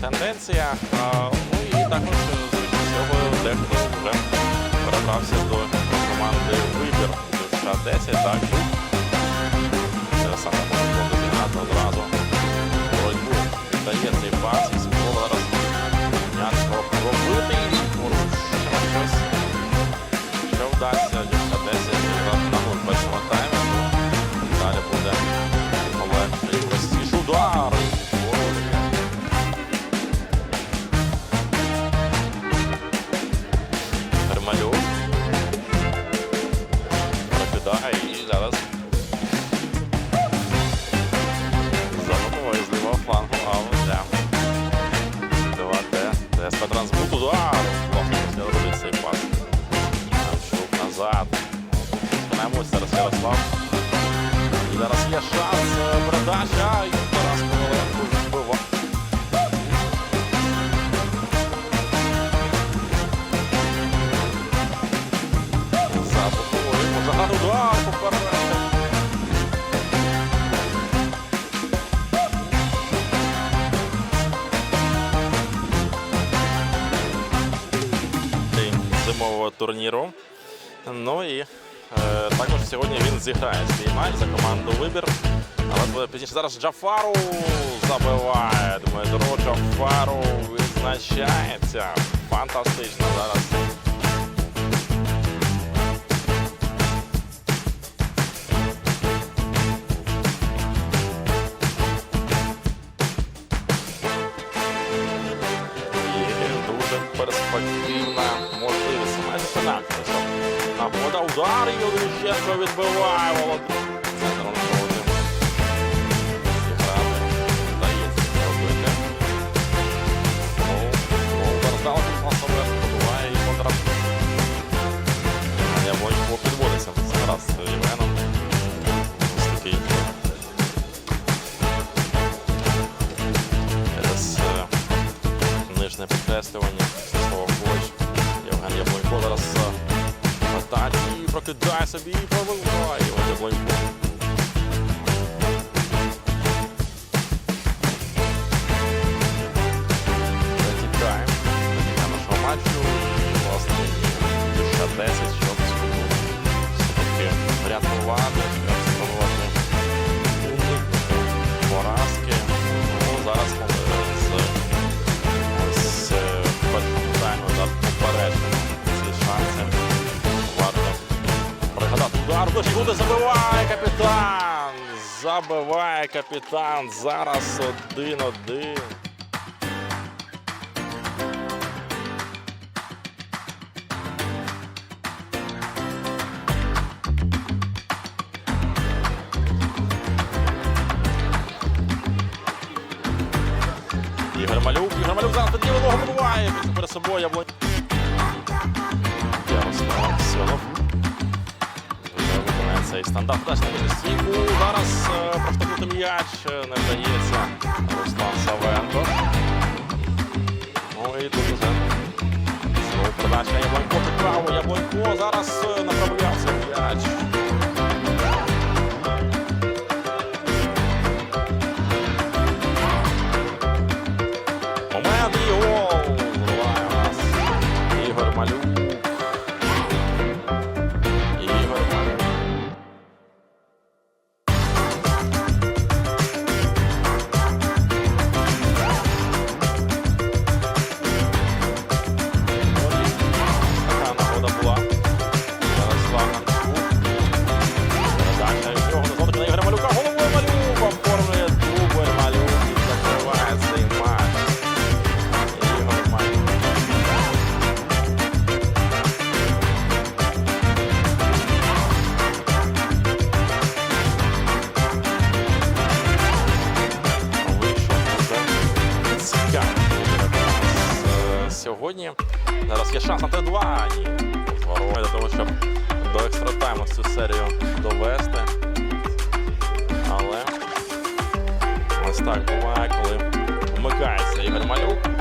тенденція. А, Ну і також цього дехто вже перебрався до команди Вибір США 10. Так, це саме дозігнати одразу боротьбу. Дає цей пас і спробує зараз пробити. Може. Що вдасться 2Д. ДСП Трансбут. Удар! Класно робить цей пас. Шук назад. Спинаємось зараз Ярослав. І зараз є шанс. е, Передача. Зимового турніру. Ну і е, також сьогодні він зіграє свій матч за команду Вибір. Але пізніше зараз Джафару забиває. Дмитро Джафару відзначається. Фантастично зараз. Олещенко відбиває Володимир. Центром Володимир. Зіграти. Вдається це робити. Я Войко підводиться зараз з Євгеном. Ось е, підкреслювання свого коч. Євген Яблонько зараз прокидає собі і пробиває пригадати. Удар забиває капітан. Забиває капітан. Зараз один-один. Ігор Малюк, Ігор Малюк зараз тоді ногу вибиває. Перед собою яблонь. Ярослав Силов. Цей стандарт. Дасть на Сніку. Зараз е, проштовхнути м'яч е, не вдається. Сьогодні. Зараз є шанс на Т2. Ні. Для того, щоб до екстратайму цю серію довести. Але ось так буває, коли вмикається Ігор Малюк.